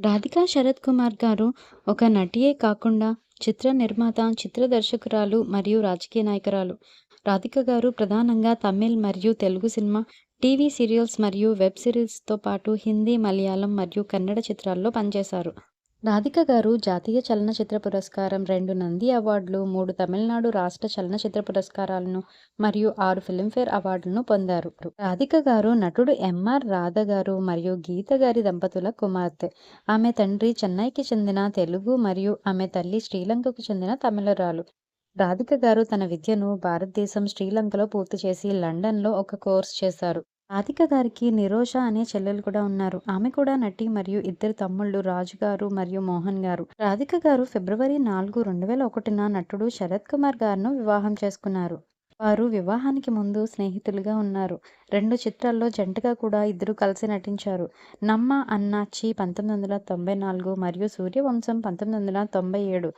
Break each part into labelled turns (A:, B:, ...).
A: రాధికా శరత్ కుమార్ గారు ఒక నటియే కాకుండా చిత్ర నిర్మాత, చిత్ర దర్శకురాలు మరియు రాజకీయ నాయకురాలు. రాధిక గారు ప్రధానంగా తమిళ్ మరియు తెలుగు సినిమా, టీవీ సీరియల్స్ మరియు వెబ్ సిరీస్‌తో పాటు హిందీ, మలయాళం మరియు కన్నడ చిత్రాల్లో పనిచేశారు. రాధిక గారు జాతీయ చలనచిత్ర పురస్కారం, రెండు నంది అవార్డులు, మూడు తమిళనాడు రాష్ట్ర చలనచిత్ర పురస్కారాలను మరియు ఆరు ఫిల్మ్‌ఫేర్ అవార్డులను పొందారు. రాధిక గారు నటుడు ఎంఆర్ రాధ గారు మరియు గీత గారి దంపతుల కుమార్తె. ఆమె తండ్రి చెన్నైకి చెందిన తెలుగు మరియు ఆమె తల్లి శ్రీలంకకు చెందిన తమిళరాలు రాధిక గారు తన విద్యను భారతదేశం, శ్రీలంకలో పూర్తి చేసి లండన్‌లో ఒక కోర్సు చేశారు. రాధిక గారికి నిరోష అనే చెల్లెలు కూడా ఉన్నారు. ఆమె కూడా నటి మరియు ఇద్దరు తమ్ముళ్ళు రాజు గారు మరియు మోహన్ గారు. రాధిక గారు ఫిబ్రవరి నాలుగు, రెండు వేల ఒకటిన నటుడు శరత్ కుమార్ గారును వివాహం చేసుకున్నారు. వారు వివాహానికి ముందు స్నేహితులుగా ఉన్నారు. రెండు చిత్రాల్లో జంటగా కూడా ఇద్దరు కలిసి నటించారు. 'నమ్మ అన్నాచ్చి' పంతొమ్మిది వందల తొంభై నాలుగు మరియు 'సూర్యవంశం' పంతొమ్మిది వందల తొంభై ఏడు.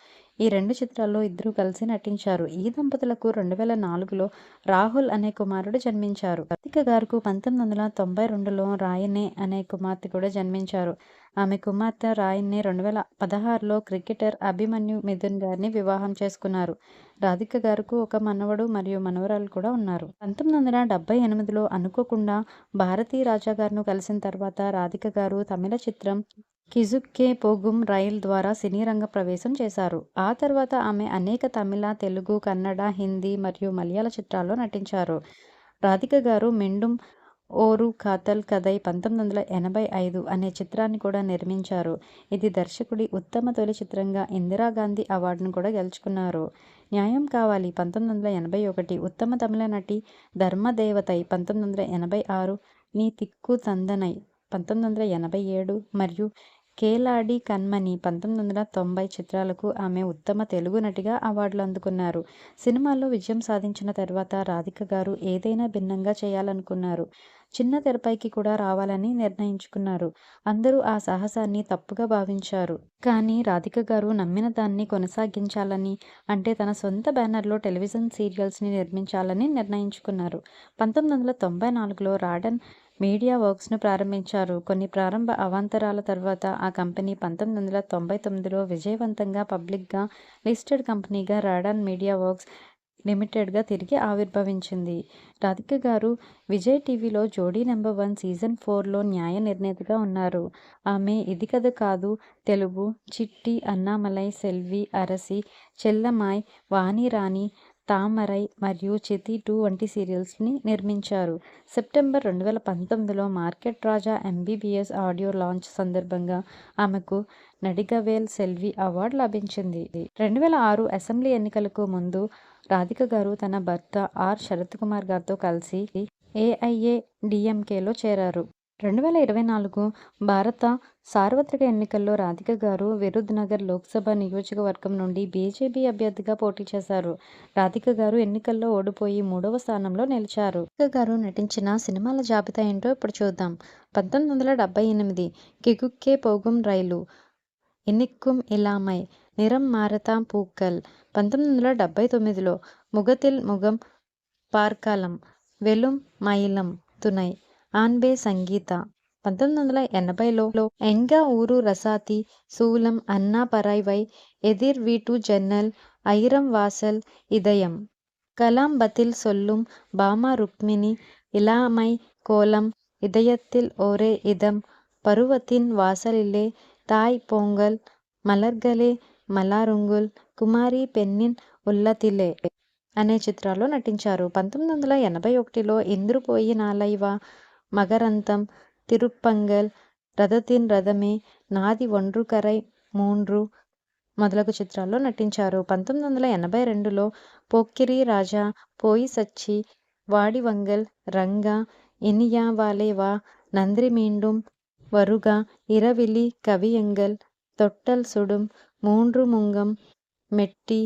A: ఈ రెండు చిత్రాల్లో ఇద్దరూ కలిసి నటించారు. ఈ దంపతులకు రెండు వేల నాలుగులో రాహుల్ అనే కుమారుడు జన్మించారు. కార్తిక గారుకు పంతొమ్మిది వందల తొంభై రెండులో రాయనే అనే కుమార్తె కూడా జన్మించారు. ఆమె కుమార్తె రాయన్ని రెండు వేల పదహారులో క్రికెటర్ అభిమన్యు మిథున్ గారిని వివాహం చేసుకున్నారు. రాధిక గారుకు ఒక మనవడు మరియు మనవరాలు కూడా ఉన్నారు. పంతొమ్మిది వందల డెబ్బై ఎనిమిదిలో అనుకోకుండా భారతీ రాజా గారిను కలిసిన తర్వాత రాధిక గారు తమిళ చిత్రం 'కిజుక్కే పోగుం రైల్' ద్వారా సినీ రంగ ప్రవేశం చేశారు. ఆ తర్వాత ఆమె అనేక తమిళ, తెలుగు, కన్నడ, హిందీ మరియు మలయాళ చిత్రాల్లో నటించారు. రాధిక గారు 'మిండుం ఓరు కాతల్ కథై' పంతొమ్మిది వందల ఎనభై ఐదు అనే చిత్రాన్ని కూడా నిర్మించారు. ఇది దర్శకుడి ఉత్తమ తొలి చిత్రంగా ఇందిరాగాంధీ అవార్డును కూడా గెలుచుకున్నారు. 'న్యాయం కావాలి' పంతొమ్మిది వందల ఎనభై ఒకటి, ఉత్తమ తమిళ నటి 'ధర్మదేవతై' పంతొమ్మిది వందల ఎనభై ఆరు, 'నీ తిక్కు తందనై' పంతొమ్మిది వందల ఎనభై ఏడు మరియు 'కేలాడి కన్మణి' పంతొమ్మిది వందల తొంభై చిత్రాలకు ఆమె ఉత్తమ తెలుగు నటిగా అవార్డులు అందుకున్నారు. సినిమాల్లో విజయం సాధించిన తర్వాత రాధిక గారు ఏదైనా భిన్నంగా చేయాలనుకున్నారు. చిన్న తెరపైకి కూడా రావాలని నిర్ణయించుకున్నారు. అందరూ ఆ సాహసాన్ని తప్పుగా భావించారు. కానీ రాధిక గారు నమ్మిన దాన్ని కొనసాగించాలని, అంటే తన సొంత బ్యానర్లో టెలివిజన్ సీరియల్స్‌ని నిర్మించాలని నిర్ణయించుకున్నారు. పంతొమ్మిది వందల తొంభై నాలుగులో రాడన్ మీడియా వర్క్స్‌ను ప్రారంభించారు. కొన్ని ప్రారంభ అవాంతరాల తర్వాత ఆ కంపెనీ పంతొమ్మిది వందల తొంభై తొమ్మిదిలో విజయవంతంగా పబ్లిక్‌గా లిస్టెడ్ కంపెనీగా రాడాన్ మీడియా వర్క్స్ లిమిటెడ్‌గా తిరిగి ఆవిర్భవించింది. రాధిక గారు విజయ్ టీవీలో 'జోడీ నెంబర్ వన్' సీజన్ ఫోర్‌లో న్యాయ నిర్ణేతగా ఉన్నారు. ఆమె 'ఇది కథ కాదు', తెలుగు, 'చిట్టి', 'అన్నామలై', 'సెల్వి', 'అరసి', 'చెల్లమ్మాయ్', 'వాణిరాణి', 'తామరై' మరియు 'చితి టూ' వంటి సీరియల్స్‌ని నిర్మించారు. సెప్టెంబర్ రెండు వేల పంతొమ్మిదిలో 'market Raja MBBS' audio launch సందర్భంగా ఆమెకు నడిగవేల్ సెల్వి అవార్డు లభించింది. రెండు వేల ఆరు అసెంబ్లీ ఎన్నికలకు ముందు రాధిక గారు తన భర్త ఆర్. శరత్ కుమార్ గారితో కలిసి ఏఐఏ డిఎంకేలో చేరారు. రెండు వేల ఇరవై నాలుగు భారత సార్వత్రిక ఎన్నికల్లో రాధిక గారు విరుద్నగర్ లోక్సభ నియోజకవర్గం నుండి బీజేపీ అభ్యర్థిగా పోటీ చేశారు. రాధిక గారు ఎన్నికల్లో ఓడిపోయి మూడవ స్థానంలో నిలిచారు. రాధిక గారు నటించిన సినిమాల జాబితా ఏంటో ఇప్పుడు చూద్దాం. పంతొమ్మిది వందల డెబ్బై ఎనిమిది 'కిగుక్కే పోగుం రైలు', ఎన్నిక్కుం ఇలామై', నిరం మారతా పూక్కల్', పంతొమ్మిది వందల డెబ్బై తొమ్మిదిలో 'ముగతిల్ ముగం పార్కాలం', 'వెలుం మైలం తునై', ఆన్బే సంగీత పంతొమ్మిది వందల ఎనభైలో ఎంగా ఊరు రసాతి సూలం అన్నా పరాయివై ఎదిర్ వీటు జన్నల్ ఐరం వాసల్ ఇదయం கலாம் பதில் சொல்லும் பாமா ருக்மிணி இலாமை கோலம் இதயத்தில் ஒரே இதம் பருவத்தின் வாசலிலே தாய் பொங்கல் మలర్గలే మలారుంగుల్ కుమారి పెన్నిన్ ఉల్లతిలే అనే చిత్రాల్లో నటించారు పంతొమ్మిది వందల ఎనభై ఒకటిలో ఇంద్రుపోయి నాలైవా மகரந்தம் 'తిరుప్పంగల్', 'రథతిన్ రథమే', 'నాది ఒండ్రుకరై మూండ్రు' మొదలగు చిత్రాల్లో నటించారు. పంతొమ్మిది వందల ఎనభై రెండులో 'పోక్కిరి రాజా', 'పోయి సచ్చి', 'వాడివంగల్', 'రంగా', 'ఇనియా వాలేవా 'నంద్రి మీండుం వరుగా', 'ఇరవిలి కవియంగల్', 'తొట్టల్ సుడుం', 'మూండ్రు ముంగం', 'మెట్టి',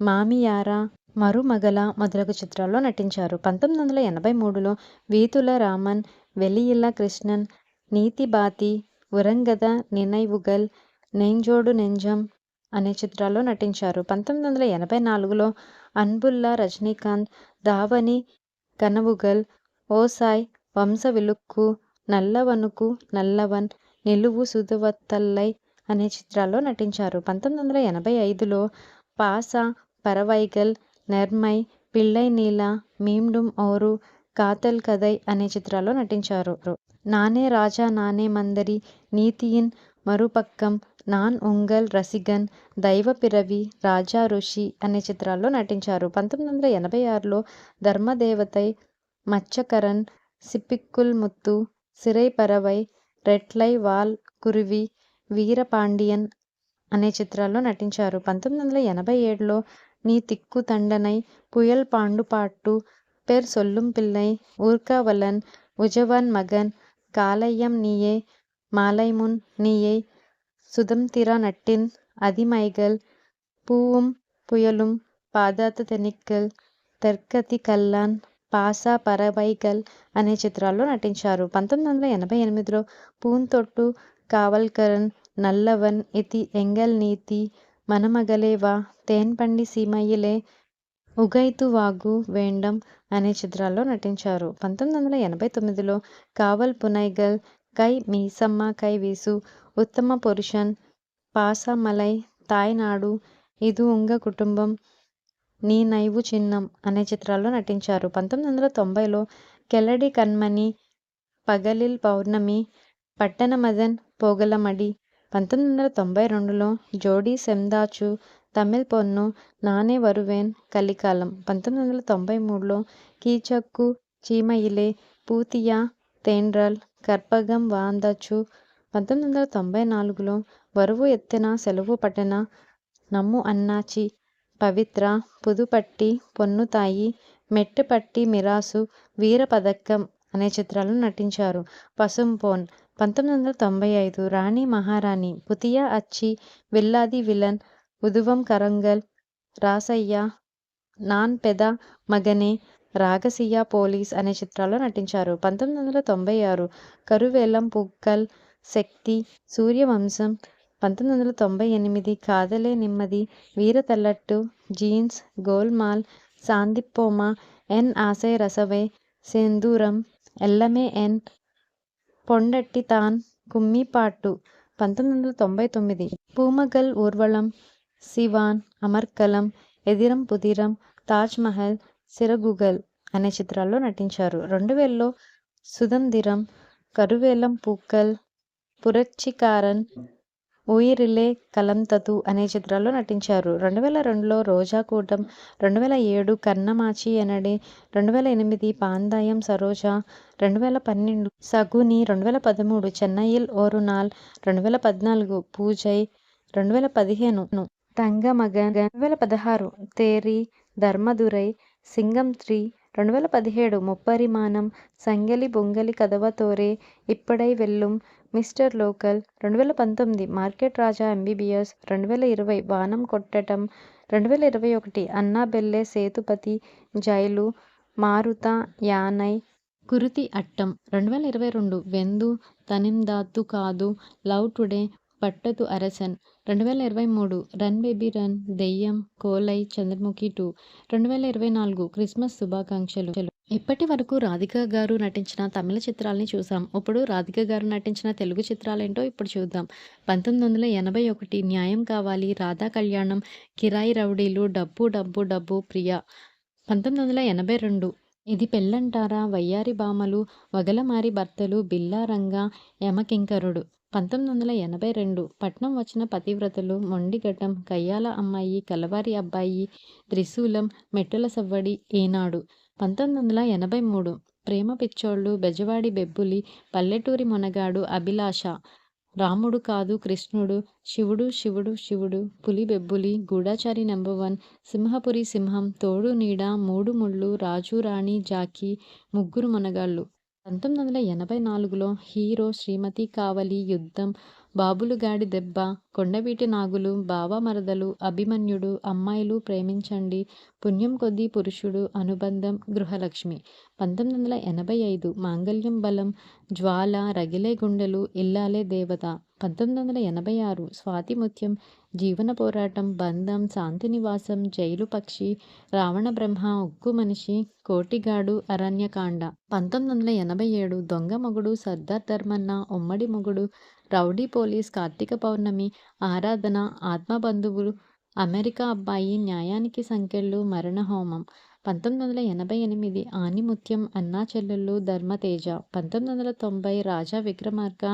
A: 'మామియారా', 'మరుమగల' మొదలగు చిత్రాల్లో నటించారు. పంతొమ్మిది వందల ఎనభై మూడులో 'వీతుల రామన్', 'వెలియిల కృష్ణన్', 'నీతి బాతి', 'ఉరంగద నినైవుగల్', 'నెంజోడు నెంజం' అనే చిత్రాల్లో నటించారు. పంతొమ్మిది వందల ఎనభై నాలుగులో అన్బుల్లా రజనీకాంత్', 'దావని కనవుగల్', 'ఓసాయ్', 'వంశ విలుక్కు', 'నల్లవనుకు నల్లవన్', నిలువు సుధువత్తల్లై అనే చిత్రాల్లో నటించారు. పంతొమ్మిది వందల ఎనభై ఐదులో పాస పరవైగల్, నెర్మై, పిళ్ళై నీల, మీండుం ఓరు కాతల్ కథై అనే చిత్రాల్లో నటించారు. నానే రాజా నానే మందరి, నీతియిన్ మరుపక్కం, నాన్ ఉంగల్ రసిగన్, దైవ పిరవి రాజా ఋషి అనే చిత్రాల్లో నటించారు. పంతొమ్మిది వందల ఎనభై ఆరులో ధర్మదేవతై, మచ్చకరన్, సిప్పిక్కుల్ ముత్తు, సిరై పరవై, రెట్లై వాల్ కురువి, వీరపాండియన్ అనే చిత్రాల్లో నటించారు. పంతొమ్మిది వందల ఎనభై ఏడులో నీ తిక్కు తండనై పుయల్ పాండుపాట్టు పెర్ సొల్లుం పిల్లై ఊర్కావలన్ ఉజవన్ మగన్ కాలయ్యం నీయే మాలైమున్ నీయే సుధంతిర నట్టిన్ అదిమైగల్ పూవుం పుయలుం పాదాత తెనిక్కల్ తర్కతి కల్లాన్ పాసా పరవైగల్ అనే చిత్రాల్లో నటించారు. పంతొమ్మిది వందల ఎనభై ఎనిమిదిలో పూన్తొట్టు కావల్కరన్ నల్లవన్ ఇతి ఎంగల్ నీతి మనమగలేవా తేన్పండి సీమయిలే, ఉగైతు వాగు వేండం అనే చిత్రాల్లో నటించారు. పంతొమ్మిది వందల ఎనభై తొమ్మిదిలో కావల్ పునైగల్, కై మీసమ్మ కై వీసు, ఉత్తమ పురుషన్, పాసమలై తాయ్నాడు ఇదు ఇది ఉంగ కుటుంబం, నీ నైవు చిన్నం అనే చిత్రాల్లో నటించారు. పంతొమ్మిది వందల తొంభైలో కెల్లడి కన్మణి, పగలిల్ పౌర్ణమి, పట్టణ మదన్ పోగలమడి, పంతొమ్మిది వందల తొంభై రెండులో జోడీ సెందాచు, తమిళ్ పొన్ను, నానే వరువేన్, కలికాలం, పంతొమ్మిది వందల తొంభై మూడులో కీచక్కు, చీమయిలే, పూతియా తేండ్రల్ కర్పగం వాందచు, పంతొమ్మిది వందల తొంభై నాలుగులో వరువు ఎత్తిన సెలవు పటెన, నమ్ము అన్నాచి, పవిత్ర, పుదుపట్టి పొన్నుతాయి, మెట్టుపట్టి మిరాసు, వీర పదక్కం అనే చిత్రాలను నటించారు. పసుంపోన్, పంతొమ్మిది వందల తొంభై ఐదు రాణి మహారాణి, పుతియా అచ్చి, విల్లాది విలన్, ఉదువం కరంగల్, రాసయ్య, నాన్ పెద మగనే, రాగసియ పోలీస్ అనే చిత్రాల్లో నటించారు. పంతొమ్మిది వందల తొంభై ఆరు కరువేలం పుక్కల్ శక్తి, సూర్యవంశం, పంతొమ్మిది వందల తొంభై ఎనిమిది కాదలే నిమ్మది, వీర తల్లట్టు, జీన్స్, గోల్మాల్, సాందిపోమా ఎన్ ఆశయ రసవే సింధూరం ఎల్లమే ఎన్ పొండట్టి తాన్, కుమ్మిపాట్టు, పంతొమ్మిది వందల తొంభై తొమ్మిది పూమగల్ ఊర్వళం, సివాన్, అమర్కలం, ఎదిరం పుదిరం, తాజ్ మహల్, సిరగుగల్ అనే చిత్రాల్లో నటించారు. రెండు వేలలో సుదందిరం, కరువేలం పూక్కల్, పురచ్చికారన్, ఉయిరిలే కలంతతు అనే చిత్రాల్లో నటించారు. రెండు వేల రెండులో రోజా కూటం రెండు వేల ఏడు కన్నమాచి ఎనడే, రెండు వేల ఎనిమిది పాందాయం సరోజ, రెండు వేల పన్నెండు సగుని, రెండు వేల పదమూడు చెన్నైల్ ఓరునాల్ రెండు వేల పద్నాలుగు పూజై, రెండు వేల పదిహేను తంగమగన్, రెండు వేల పదహారు తేరి, ధర్మదురై, సింగం త్రీ, రెండు వేల పదిహేడు ముప్పరిమానం సంగెలి బొంగలి కదవతోరే ఇప్పడై వెల్లుం, మిస్టర్ లోకల్, రెండు వేల పంతొమ్మిది మార్కెట్ రాజా ఎంబీబీఎస్, రెండు వేల ఇరవై బాణం కొట్టటం, రెండు వేల ఇరవై ఒకటి అన్నాబెల్లే సేతుపతి, జైలు, మారుత యానై, కురుతి అట్టం, రెండు వేల ఇరవై రెండు వెందు తనిందాత్తు కాదు, లవ్ టుడే, పట్టదు అరసన్, రెండు వేల ఇరవై మూడు రన్ బేబీ రన్, దెయ్యం, కోలై, చంద్రముఖి టూ, రెండు వేల ఇరవై నాలుగు క్రిస్మస్ శుభాకాంక్షలు. ఇప్పటి వరకు రాధిక గారు నటించిన తమిళ చిత్రాల్ని చూసాం. ఇప్పుడు రాధిక గారు నటించిన తెలుగు చిత్రాలేంటో ఇప్పుడు చూద్దాం. పంతొమ్మిది వందల ఎనభై ఒకటి న్యాయం కావాలి, రాధా కళ్యాణం, కిరాయి రౌడీలు, డబ్బు డబ్బు డబ్బు, ప్రియ, పంతొమ్మిది వందల ఎనభై రెండు ఇది పెళ్ళంటారా, వయ్యారి భామలు, వగలమారి భర్తలు, బిల్లా రంగా, యమకింకరుడు, పంతొమ్మిది వందల ఎనభై రెండు పట్నం వచ్చిన పతివ్రతలు, మొండిఘటం, కయ్యాల అమ్మాయి, కలవారి అబ్బాయి, త్రిశూలం, మెట్టుల సవ్వడి, ఈనాడు, పంతొమ్మిది వందల ఎనభై మూడు ప్రేమ పిచ్చోళ్ళు, బెజవాడి బెబ్బులి, పల్లెటూరి మొనగాడు, అభిలాష, రాముడు కాదు కృష్ణుడు, శివుడు శివుడు శివుడు, పులి బెబ్బులి, గూఢాచారి నెంబర్ వన్, సింహపురి సింహం, తోడు నీడ, మూడు ముళ్ళు, రాజు రాణి జాకీ, ముగ్గురు మొనగాళ్ళు, పంతొమ్మిది వందల ఎనభై నాలుగులో హీరో శ్రీమతి కావలి, యుద్ధం, బాబులుగాడి దెబ్బ, కొండవీటి నాగులు, బావ మరదలు, అభిమన్యుడు, అమ్మాయిలు ప్రేమించండి, పుణ్యం కొద్దీ పురుషుడు, అనుబంధం, గృహలక్ష్మి, పంతొమ్మిది వందల ఎనభై ఐదు మాంగళ్యం బలం, జ్వాల, రగిలే గుండెలు, ఇల్లాలే దేవత, పంతొమ్మిది వందల ఎనభై ఆరు స్వాతిముత్యం, జీవన పోరాటం, బంధం, శాంతి నివాసం జైలు పక్షి, రావణ బ్రహ్మ, ఉక్కు మనిషి, కోటిగాడు, అరణ్యకాండ, పంతొమ్మిది వందల ఎనభై ఏడు దొంగ మొగుడు, సర్దార్ ధర్మన్న, ఉమ్మడి మొగుడు, రౌడీ పోలీస్ కార్తీక పౌర్ణమి ఆరాధన ఆత్మబంధువులు అమెరికా అబ్బాయి న్యాయానికి సంకెళ్ళు మరణహోమం పంతొమ్మిది వందల ఎనభై ఎనిమిది ఆనిముత్యం అన్నా చెల్లెళ్ళు ధర్మతేజ. పంతొమ్మిది వందల తొంభై రాజా విక్రమార్క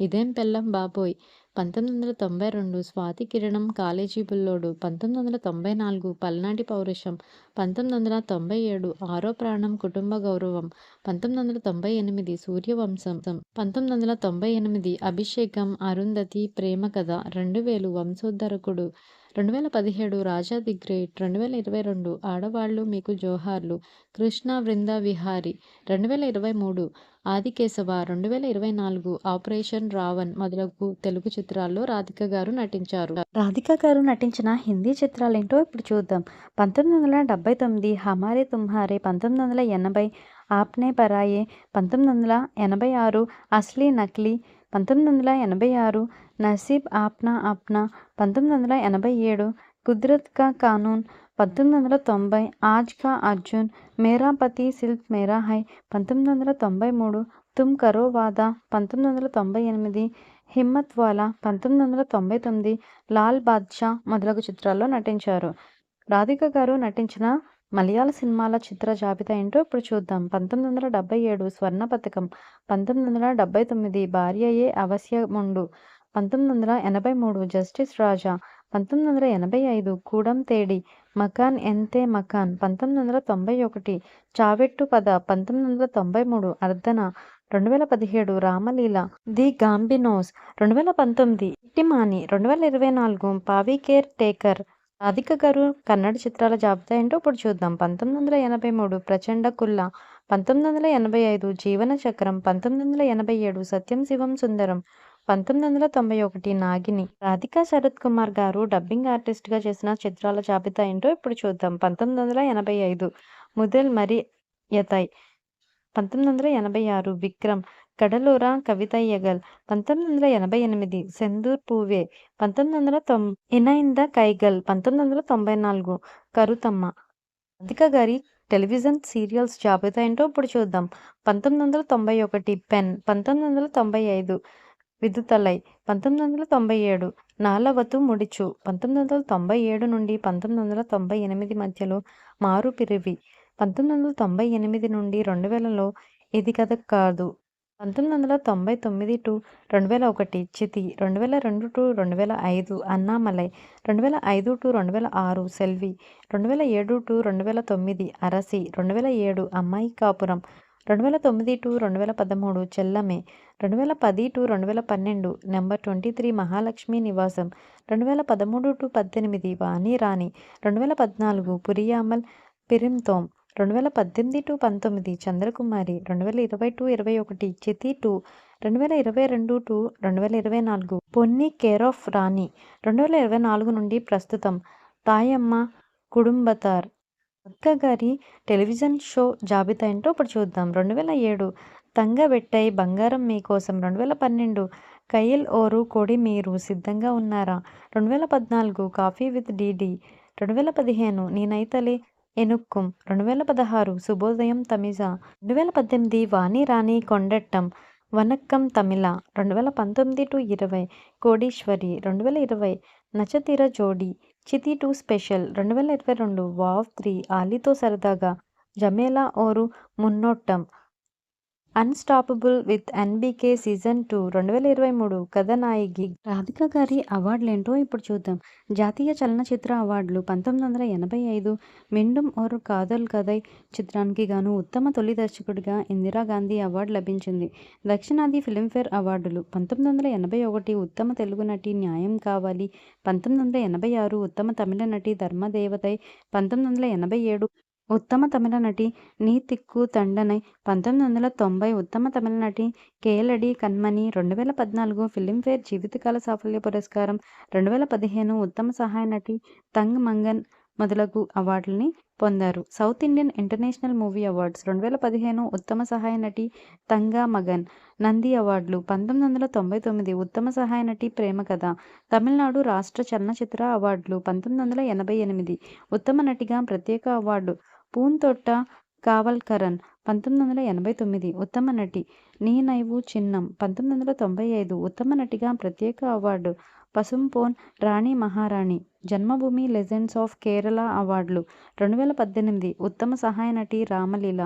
A: ఇదేం పెళ్ళం బాబోయ్. పంతొమ్మిది వందల తొంభై రెండు స్వాతి కిరణం కాలేజీ బుల్లోడు పంతొమ్మిది వందల తొంభై నాలుగు పల్నాటి పౌరుషం పంతొమ్మిది వందల తొంభై ఏడు ఆరో ప్రాణం కుటుంబ గౌరవం పంతొమ్మిది వందల తొంభై ఎనిమిది సూర్యవంశం పంతొమ్మిది వందల తొంభై ఎనిమిది అభిషేకం అరుంధతి ప్రేమ కథ రెండు వేలు వంశోద్ధరకుడు రెండు వేల పదిహేడు రాజా ది గ్రేట్ రెండు వేల ఇరవై రెండు ఆడవాళ్ళు మీకు జోహార్లు కృష్ణ వృంద విహారి రెండు వేల ఇరవై మూడు ఆదికేశవ రెండు వేల ఇరవై నాలుగు ఆపరేషన్ రావణ్ మొదలగు తెలుగు చిత్రాల్లో రాధిక గారు నటించారు. రాధిక గారు నటించిన హిందీ చిత్రాలేంటో ఇప్పుడు చూద్దాం. పంతొమ్మిది వందల డెబ్బై తొమ్మిది హమారే తుమ్హారే పంతొమ్మిది వందల ఎనభై ఆప్నే పరాయే పంతొమ్మిది వందల ఎనభై ఆరు అస్లీ నకిలీ పంతొమ్మిది వందల ఎనభై ఆరు నసీబ్ ఆప్నా ఆప్నా పంతొమ్మిది వందల ఎనభై ఏడు కుదరత్ కా కానూన్ పంతొమ్మిది వందల తొంభై ఆజ్ కా అర్జున్ మేరా పతి సిల్క్ మేరా హై పంతొమ్మిది వందల తొంభై మూడు తుమ్ కరో వాదా పంతొమ్మిది వందల తొంభై ఎనిమిది హిమ్మత్ వాలా పంతొమ్మిది వందల తొంభై తొమ్మిది లాల్ బాద్షా మొదలగు చిత్రాల్లో నటించారు. రాధిక గారు నటించిన మలయాళ సినిమాల చిత్ర జాబితా ఏంటో ఇప్పుడు చూద్దాం. పంతొమ్మిది వందల డెబ్బై ఏడు స్వర్ణ పథకం పంతొమ్మిది వందల డెబ్బై తొమ్మిది భార్యయే అవశ్యముండు పంతొమ్మిది వందల ఎనభై మూడు జస్టిస్ రాజా పంతొమ్మిది వందల ఎనభై ఐదు కూడం తేడి మకాన్ ఎంతే మకాన్ పంతొమ్మిది వందల తొంభై ఒకటి చావెట్టు పద పంతొమ్మిది వందల తొంభై మూడు అర్ధన రెండు వేల పదిహేడు రామలీల ది గాంబినోస్ రెండు వేల పంతొమ్మిది ఇట్టిమాని రెండు వేల ఇరవై నాలుగు పావి కేర్ టేకర్ రాధిక గారు కన్నడ చిత్రాల జాబితా ఏంటో ఇప్పుడు చూద్దాం. పంతొమ్మిది వందల ఎనభై మూడు ప్రచండ కుల్ల పంతొమ్మిది వందల ఎనభై ఐదు జీవన చక్రం పంతొమ్మిది వందల ఎనభై ఏడు సత్యం శివం సుందరం పంతొమ్మిది వందల తొంభై ఒకటి నాగిని రాధికా శరత్ కుమార్ గారు డబ్బింగ్ ఆర్టిస్ట్గా చేసిన చిత్రాల జాబితా ఏంటో ఇప్పుడు చూద్దాం. పంతొమ్మిది వందల ఎనభై ఐదు ముదల్ మరి యతాయ్ పంతొమ్మిది వందల ఎనభై ఆరు విక్రమ్ కడలూర కవితయ్యగల్ పంతొమ్మిది వందల ఎనభై ఎనిమిది సెందూర్ పూవే. పంతొమ్మిది వందల తొం ఇనైంద కైగల్. పంతొమ్మిది వందల తొంభై నాలుగు కరుతమ్మ. రాధిక గారి టెలివిజన్ సీరియల్స్ జాబితా ఏంటో ఇప్పుడు చూద్దాం. పంతొమ్మిది వందల తొంభై ఒకటి పెన్. పంతొమ్మిది వందల తొంభై ఐదు విదుతలై పంతొమ్మిది వందల తొంభై ఏడు. నాలవతు ముడిచు. పంతొమ్మిది వందల తొంభై ఏడు నుండి పంతొమ్మిది వందల తొంభై ఎనిమిది మధ్యలో మారు పిరివి. పంతొమ్మిది వందల తొంభై ఎనిమిది నుండి రెండు వేలలో ఇది కథ కాదు. పంతొమ్మిది వందల తొంభై తొమ్మిది టు రెండు వేల ఒకటి చితి. రెండు వేల రెండు టు రెండు వేల ఐదు అన్నామలై. రెండు వేల ఐదు టు రెండు వేల ఆరు సెల్వి. రెండు వేల ఏడు టు రెండు వేల తొమ్మిది అరసి. రెండు వేల ఏడు అమ్మాయి కాపురం. రెండు వేల తొమ్మిది టు రెండు వేల పదమూడు చెల్లమే రెండు వేల పది టు రెండు వేల పన్నెండు నెంబర్ ట్వంటీ త్రీ మహాలక్ష్మి నివాసం రెండు వేల పదమూడు టు పద్దెనిమిది వాణి రాణి రెండు వేల పద్నాలుగు పురియామల్ పిరింతోమ్ రెండు వేల పద్దెనిమిది టు పంతొమ్మిది చంద్రకుమారి రెండు వేల ఇరవై టు ఇరవై ఒకటి చితి టూ రెండు వేల ఇరవై రెండు టు రెండు వేల ఇరవై నాలుగు పొన్ని కేర్ ఆఫ్ రాణి రెండు వేల ఇరవై నాలుగు నుండి ప్రస్తుతం తాయమ్మ కుడుంబతార్ అక్క గారి టెలివిజన్ షో జాబితా ఏంటో ఇప్పుడు చూద్దాం. రెండు వేల ఏడు తంగ వెట్టై బంగారం మీకోసం రెండు వేల పన్నెండు కయల్ ఓరు కొడి మీరు సిద్ధంగా ఉన్నారా? రెండు వేల పద్నాలుగు కాఫీ విత్ డీడీ. రెండు వేల పదిహేను నేనైతలే ఎనుక్కుం. రెండు వేల పదహారు శుభోదయం తమిజ. రెండు వేల పద్దెనిమిది వాణి రాణి కొండట్టం. వనక్కం తమిళ. రెండు వేల పంతొమ్మిది టు ఇరవై కోడీశ్వరి. రెండు వేల ఇరవై నచతీర జోడి చితి టూ స్పెషల్. రెండు వేల ఇరవై రెండు వావ్ త్రీ ఆలీతో సరదాగా జమేలా ఓరు మున్నోట్టం. Unstoppable with NBK season two రెండు వేల ఇరవై మూడు కథనాయికి రాధిక గారి అవార్డులేంటో ఇప్పుడు చూద్దాం. జాతీయ చలనచిత్ర అవార్డులు పంతొమ్మిది వందల ఎనభై ఐదు మిండుం ఓర్ కాదల్ కథై చిత్రానికి గాను ఉత్తమ తొలి దర్శకుడిగా ఇందిరాగాంధీ అవార్డు లభించింది. దక్షిణాది ఫిల్మ్ఫేర్ అవార్డులు పంతొమ్మిది వందల ఎనభై ఒకటి ఉత్తమ తెలుగు నటి న్యాయం కావాలి పంతొమ్మిది వందల ఎనభై ఆరు ఉత్తమ తమిళ నటి ధర్మదేవతై పంతొమ్మిది వందల ఎనభై ఏడు ఉత్తమ తమిళ నటి నీ తిక్కు తండనై పంతొమ్మిది వందల తొంభై ఉత్తమ తమిళ నటి కేలడి కన్మణి రెండు వేల పద్నాలుగు ఫిలింఫేర్ జీవితకాల సాఫల్య పురస్కారం రెండు వేల పదిహేను ఉత్తమ సహాయ నటి తంగ్ మంగన్ మొదలగు అవార్డుల్ని పొందారు. South Indian International Movie Awards రెండు వేల పదిహేను ఉత్తమ సహాయ నటి తంగా మగన్ నంది అవార్డులు పంతొమ్మిది వందల తొంభై తొమ్మిది ఉత్తమ సహాయ నటి ప్రేమ కథ తమిళనాడు రాష్ట్ర చలనచిత్ర అవార్డులు పంతొమ్మిది వందల ఎనభై ఎనిమిది ఉత్తమ నటిగా ప్రత్యేక అవార్డు పూంతొట్ట కావల్కరన్ పంతొమ్మిది వందల ఎనభై తొమ్మిది. ఉత్తమ నటి నీ నైవు చిన్నం పంతొమ్మిది వందల తొంభై ఐదు. ఉత్తమ నటిగా ప్రత్యేక అవార్డు పసుంపోన్ రాణి మహారాణి జన్మభూమి లెజెండ్స్ ఆఫ్ కేరళ అవార్డులు రెండు వేల పద్దెనిమిది. ఉత్తమ సహాయ నటి రామలీల